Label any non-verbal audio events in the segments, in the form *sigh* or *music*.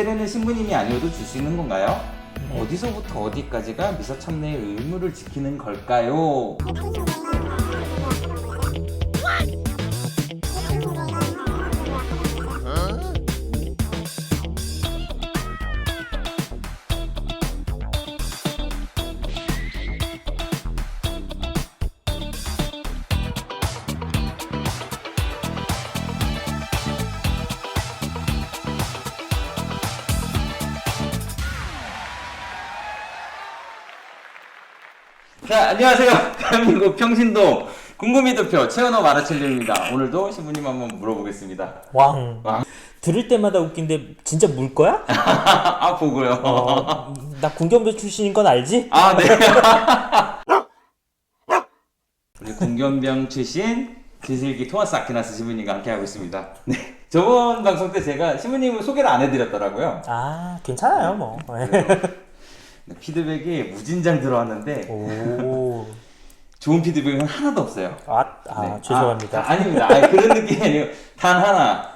세례는 신부님이 아니어도 줄 수 있는 건가요? 어디서부터 어디까지가 미사 참내의 의무를 지키는 걸까요? 자, 안녕하세요. *laughs* 대한민국 평신도 궁금이도표 최은호 마라첼리입니다. 오늘도 신부님 한번 물어보겠습니다. 왕. 왕. 들을 때마다 웃긴데 진짜 물 거야? *laughs* 아, 보고요. 어, 나 군경도 출신인 건 알지? 아, 네. *laughs* 우리 궁견병 출신 지슬기 토마스 아키나스 신부님과 함께하고 있습니다. 네. 저번 방송 때 제가 신부님을 소개를 안 해드렸더라고요. 아 괜찮아요 뭐. 네, 피드백이 무진장 들어왔는데 오. *laughs* 좋은 피드백은 하나도 없어요. 아, 아 네. 죄송합니다. 아, 닙니다 그런 느낌이 아니고 단 하나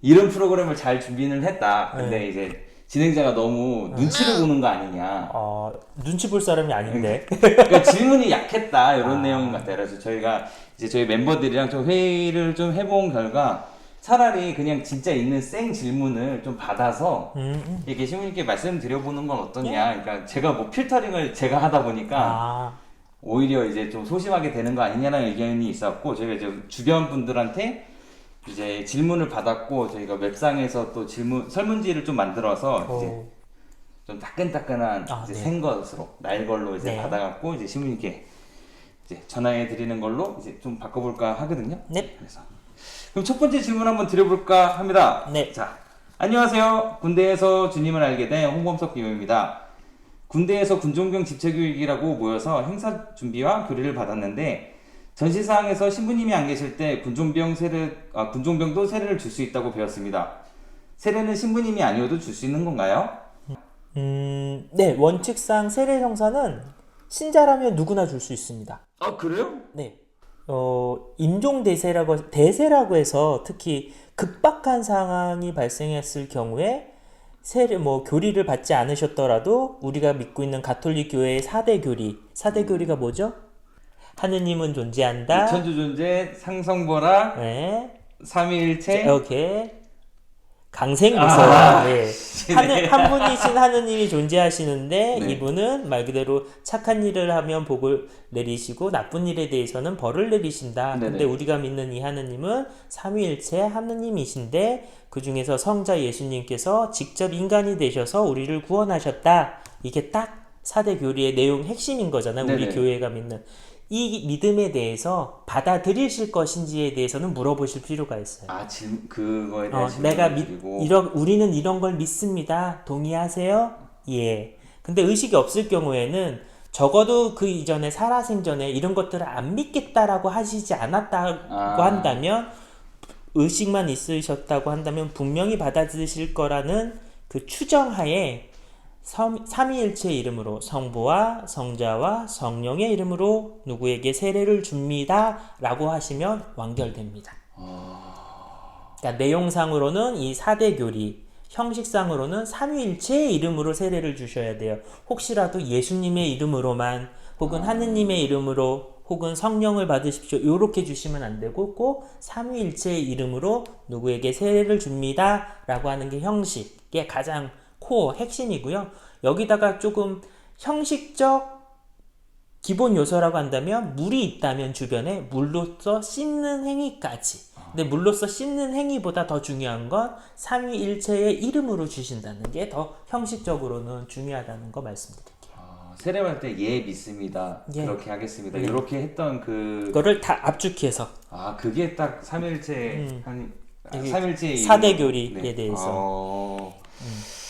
이런 프로그램을 잘 준비는 했다. 근데 네. 이제 진행자가 너무 눈치를 보는 거 아니냐. 어, 눈치 볼 사람이 아닌데. 그러니까 질문이 약했다 이런 아. 내용 같아요. 그래서 저희가 이제 저희 멤버들이랑 좀 회의를 좀 해본 결과 차라리 그냥 진짜 있는 생 질문을 좀 받아서 음, 음. 이렇게 신부님께 말씀드려보는 건 어떠냐. 그러니까 제가 뭐 필터링을 제가 하다 보니까 아, 오히려 이제 좀 소심하게 되는 거 아니냐는 의견이 있었고 저희가 이제 주변 분들한테 이제 질문을 받았고 저희가 웹상에서 또 질문 설문지를 좀 만들어서 이제 어, 좀 따끈따끈한 아, 이제 네. 생 것으로 날 걸로 이제 네. 받아갖고 이제 신부님께 이제 전화해 드리는 걸로 이제 좀 바꿔볼까 하거든요. 네. 그래서 그럼 첫 번째 질문 한번 드려볼까 합니다. 네. 자, 안녕하세요. 군대에서 주님을 알게 된 홍범석 기호입니다. 군대에서 군종병 집체교육이라고 모여서 행사 준비와 교리를 받았는데 전시사항에서 신부님이 안 계실 때 군종병 세례, 아, 군종병도 세례를 줄 수 있다고 배웠습니다. 세례는 신부님이 아니어도 줄 수 있는 건가요? 음, 네 원칙상 세례 형사는 신자라면 누구나 줄 수 있습니다. 아 그래요? 네. 어, 임종 대세라고 대세라고 해서 특히 급박한 상황이 발생했을 경우에 세례 뭐 교리를 받지 않으셨더라도 우리가 믿고 있는 가톨릭 교회의 4대 교리. 4대 교리가 뭐죠? 하느님은 존재한다. 천주 존재, 상성보라, 네. 삼위일체. 오케이. 강생무서. 아, *laughs* 네. 시네. 하느, 한 분이신 하느님이 존재하시는데 네. 이분은 말 그대로 착한 일을 하면 복을 내리시고 나쁜 일에 대해서는 벌을 내리신다. 네네. 근데 우리가 믿는 이 하느님은 삼위일체 하느님이신데 그 중에서 성자 예수님께서 직접 인간이 되셔서 우리를 구원하셨다. 이게 딱 사대 교리의 내용 핵심인 거잖아요. 우리 네네. 교회가 믿는. 이 믿음에 대해서 받아들이실 것인지에 대해서는 물어보실 필요가 있어요. 아, 질, 그거에 대한 어, 내가 믿. 이런 우리는 이런 걸 믿습니다. 동의하세요? 예. 근데 의식이 없을 경우에는 적어도 그 이전에 살아생전에 이런 것들을 안 믿겠다라고 하시지 않았다고 아. 한다면 의식만 있으셨다고 한다면 분명히 받아들이실 거라는 그 추정하에 삼- 삼위일체의 이름으로 성부와 성자와 성령의 이름으로 누구에게 세례를 줍니다 라고 하시면 완결됩니다. 그러니까 내용상으로는 이 4대 교리, 형식상으로는 삼위일체의 이름으로 세례를 주셔야 돼요. 혹시라도 예수님의 이름으로만 혹은 하느님의 이름으로 혹은 성령을 받으십시오. 이렇게 주시면 안 되고 꼭 삼위일체의 이름으로 누구에게 세례를 줍니다 라고 하는 게 형식의 가장 코어 핵심이고요. 여기다가 조금 형식적 기본 요소라고 한다면 물이 있다면 주변에 물로써 씻는 행위까지. 근데 물로써 씻는 행위보다 더 중요한 건 삼위일체의 이름으로 주신다는 게 더 형식적으로는 중요하다는 거 말씀드릴게요. 아, 세례할 때 예 믿습니다. 예. 그렇게 하겠습니다. 네. 이렇게 했던 그 그거를 다 압축해서 아, 그게 딱 삼일체 음. 한 아, 삼일체 사대 교리에 대해서. 음.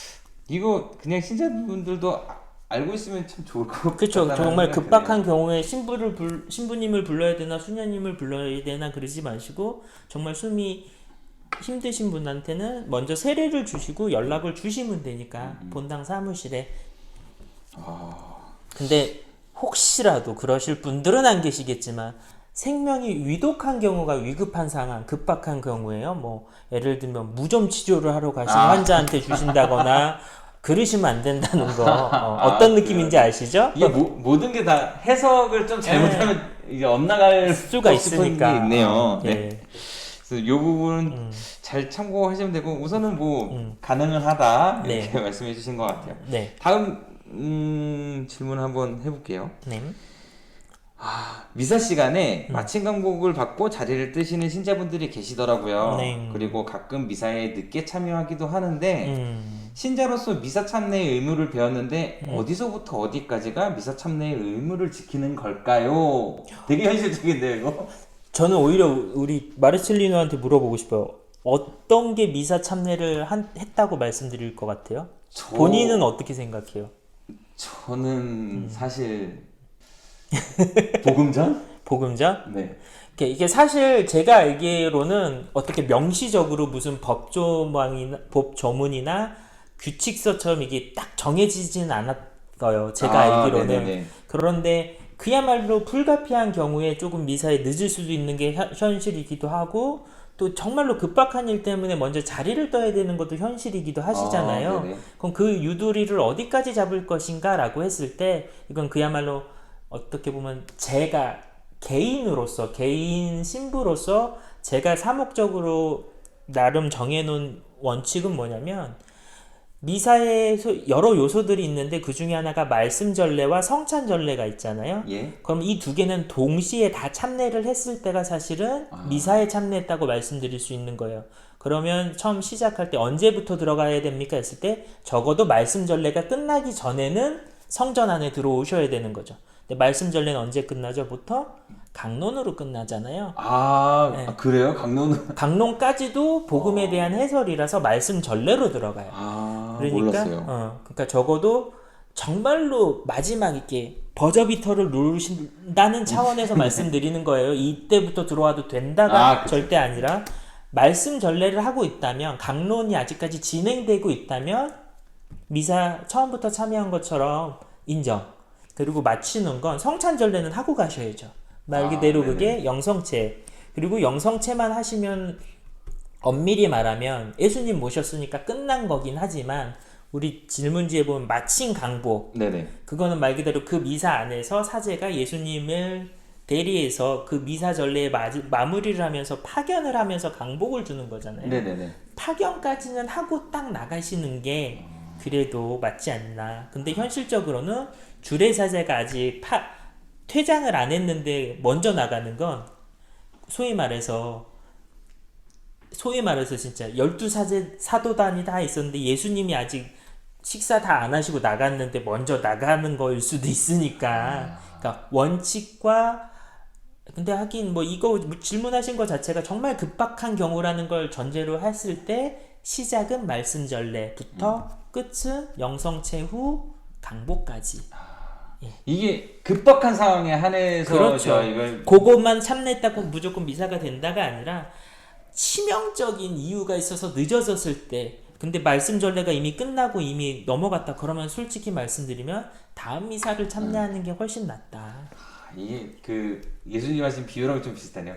어... 이거 그냥 신자분들도 아- 알고 있으면 참 좋을 것 같아요. 그렇죠. 정말 급박한 경우에 신부를 불, 신부님을 불러야 되나 수녀님을 불러야 되나 그러지 마시고 정말 숨이 힘드신 분한테는 먼저 세례를 주시고 연락을 주시면 되니까 본당 사무실에. 근데 혹시라도 그러실 분들은 안 계시겠지만 생명이 위독한 경우가 위급한 상황, 급박한 경우에요. 뭐 예를 들면 무좀 치료를 하러 가신 아. 환자한테 주신다거나 *laughs* 그러시면 안 된다는 거 어, 아, 떤 느낌인지 아시죠? 이게 모, 모든 게 다 해석을 좀 잘못하면 이게 엇나갈 네. 수가 있으니까. 게 있네요. 예. 네. 그래서 이 부분 음. 잘 참고하시면 되고 우선은 뭐 음. 가능은 하다 네. 이렇게 *laughs* 말씀해 주신 것 같아요. 네. 다음 음, 질문 한번 해볼게요. 네. 미사 시간에 음. 마침 강복을 받고 자리를 뜨시는 신자분들이 계시더라고요. 네. 그리고 가끔 미사에 늦게 참여하기도 하는데 음. 신자로서 미사 참내의 의무를 배웠는데 어디서부터 어디까지가 미사 참내의 의무를 지키는 걸까요? 되게 현실적인데요, 이거. 저는 오히려 우리 마르첼리노한테 물어보고 싶어요. 어떤 게 미사 참례를 한, 했다고 말씀드릴 것 같아요? 저- 본인은 어떻게 생각해요? 저는 음. 사실 복음전? 복음자? 네. 이게, 사실 제가 알기로는 어떻게 명시적으로 무슨 법조망이나 법조문이나 규칙서처럼 이게 딱 정해지진 않았어요. 제가 아, 알기로는. 네네네. 그런데 그야말로 불가피한 경우에 조금 미사에 늦을 수도 있는 게 현- 현실이기도 하고 또 정말로 급박한 일 때문에 먼저 자리를 떠야 되는 것도 현실이기도 하시잖아요. 아, 네네. 그럼 그 유도리를 어디까지 잡을 것인가라고 했을 때 이건 그야말로 어떻게 보면 제가 개인으로서 개인 신부로서 제가 사목적으로 나름 정해놓은 원칙은 뭐냐면 미사에 소- 여러 요소들이 있는데 그 중에 하나가 말씀 전례와 성찬 전례가 있잖아요. 예. 그럼 이 두 개는 동시에 다 참례를 했을 때가 사실은 아. 미사에 참례했다고 말씀드릴 수 있는 거예요. 그러면 처음 시작할 때 언제부터 들어가야 됩니까? 했을 때 적어도 말씀 전례가 끝나기 전에는 성전 안에 들어오셔야 되는 거죠. 근데 말씀 전례는 언제 끝나죠? 보통 강론으로 끝나잖아요. 아, 네. 아, 그래요? 강론은? *laughs* 강론까지도 복음에 대한 해설이라서 말씀 전례로 들어가요. 아, 그러니까 몰랐어요. 어, 그러니까 적어도 정말로 마지막 이렇게 버저비터를 누르신다는 차원에서 *laughs* 말씀드리는 거예요. 이때부터 들어와도 된다가 아. 절대 아니라 말씀 전례를 하고 있다면 강론이 아직까지 진행되고 있다면 미사 처음부터 참여한 것처럼 인정. 그리고 마치는 건 성찬 전례는 하고 가셔야죠. 말 아, 그대로 네네. 그게 영성체. 그리고 영성체만 하시면 엄밀히 말하면 예수님 모셨으니까 끝난 거긴 하지만 우리 질문지에 보면 마친 강복 네네. 그거는 말 그대로 그 미사 안에서 사제가 예수님을 대리해서 그 미사 전례에 마, 마무리를 하면서 파견을 하면서 강복을 주는 거잖아요. 네네네. 파견까지는 하고 딱 나가시는 게 그래도 맞지 않나. 근데 현실적으로는 주례 사제가 아직 파, 퇴장을 안 했는데 먼저 나가는 건 소위 말해서 소위 말해서 진짜 열두 사제 사도단이 다 있었는데 예수님이 아직 식사 다 안 하시고 나갔는데 먼저 나가는 거일 수도 있으니까. 그러니까 원칙과 근데 하긴 뭐 이거 질문하신 것 자체가 정말 급박한 경우라는 걸 전제로 했을 때 시작은 말씀 전례부터 끝은 영성체 후 강복까지 이게 급박한 상황에 한해서 그렇죠. 저 이걸 그것만 참냈다고 무조건 미사가 된다가 아니라 치명적인 이유가 있어서 늦어졌을 때 근데 말씀 전례가 이미 끝나고 이미 넘어갔다 그러면 솔직히 말씀드리면 다음 미사를 참여하는 게 훨씬 낫다. 아, 이게 그 예수님 하신 비유랑 좀 비슷하네요.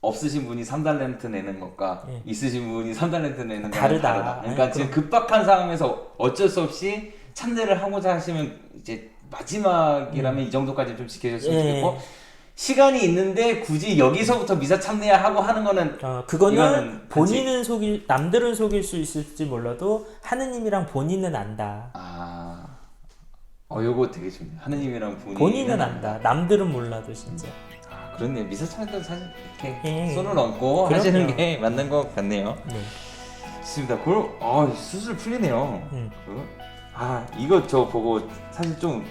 없으신 분이 3달란트 내는 것과 예. 있으신 분이 3달란트 내는 거는 다르다. 다르다. 그러니까 아니, 지금 급박한 상황에서 어쩔 수 없이 참내를 하고자 하시면 이제 마지막이라면 이 정도까지 좀 지켜줬으면 예. 좋겠고 시간이 있는데 굳이 여기서부터 미사 참내야 하고 하는 거는 어, 그거는 이거는 본인은 속일 남들은 속일 수 있을지 몰라도 하느님이랑 본인은 안다. 아, 어 요거 되게 좋네요. 하느님이랑 본인은, 본인은 안다. 남들은 몰라도 진짜. 아, 그렇네요. 미사 참내도 사실 이렇게 예. 손을 얹고 그럼요. 하시는 게 *laughs* 맞는 것 같네요. 네. 좋습니다. 그럼 아 수술 풀리네요. 음. 그, 아 이거 저 보고 사실 좀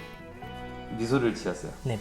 미소를 지었어요. 네.